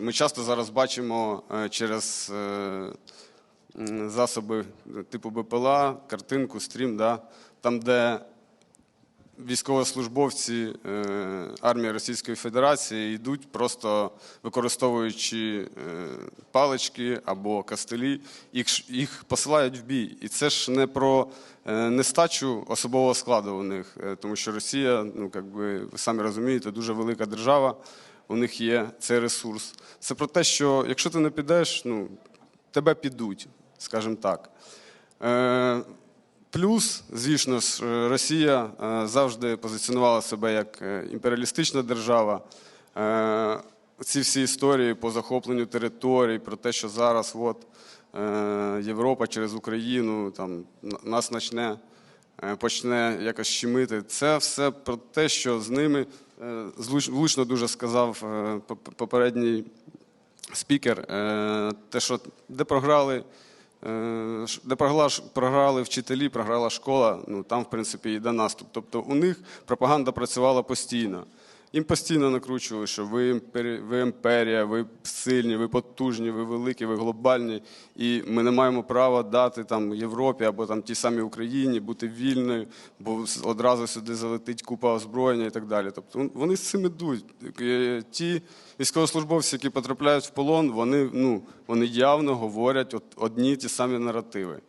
Ми часто зараз бачимо е, через е, засоби типу БПЛА, картинку, стрім, да, там, де військовослужбовці е, армії Російської Федерації йдуть, просто використовуючи е, палички або кастелі, їх, їх посилають в бій. І це ж не про е, нестачу особового складу у них, е, тому що Росія, ну як би ви самі розумієте, дуже велика держава. У них є цей ресурс. Це про те, що якщо ти не підеш, ну тебе підуть, скажімо так. Е, Плюс, звісно ж, Росія е, завжди позиціонувала себе як е, імперіалістична держава. Ці всі історії по захопленню територій, про те, що зараз от, Європа через Україну там, нас почне, е, почне якось щемити. Це все про те, що з ними влучно дуже сказав е, попередній спікер, е, те, що де програли, е, де програли вчителі, програла школа, ну там, в принципі, йде наступ. Тобто у них пропаганда працювала постійно. Їм постійно накручували, що ви, ви імперія, ви сильні, ви потужні, ви великі, ви глобальні, і ми не маємо права дати там Європі або там тій самій Україні бути вільною, бо одразу сюди залетить купа озброєння і так далі. Тобто вони з цим ідуть. Е, Ті військовослужбовці, які потрапляють в полон, вони, ну, вони явно говорять одні ті самі наративи.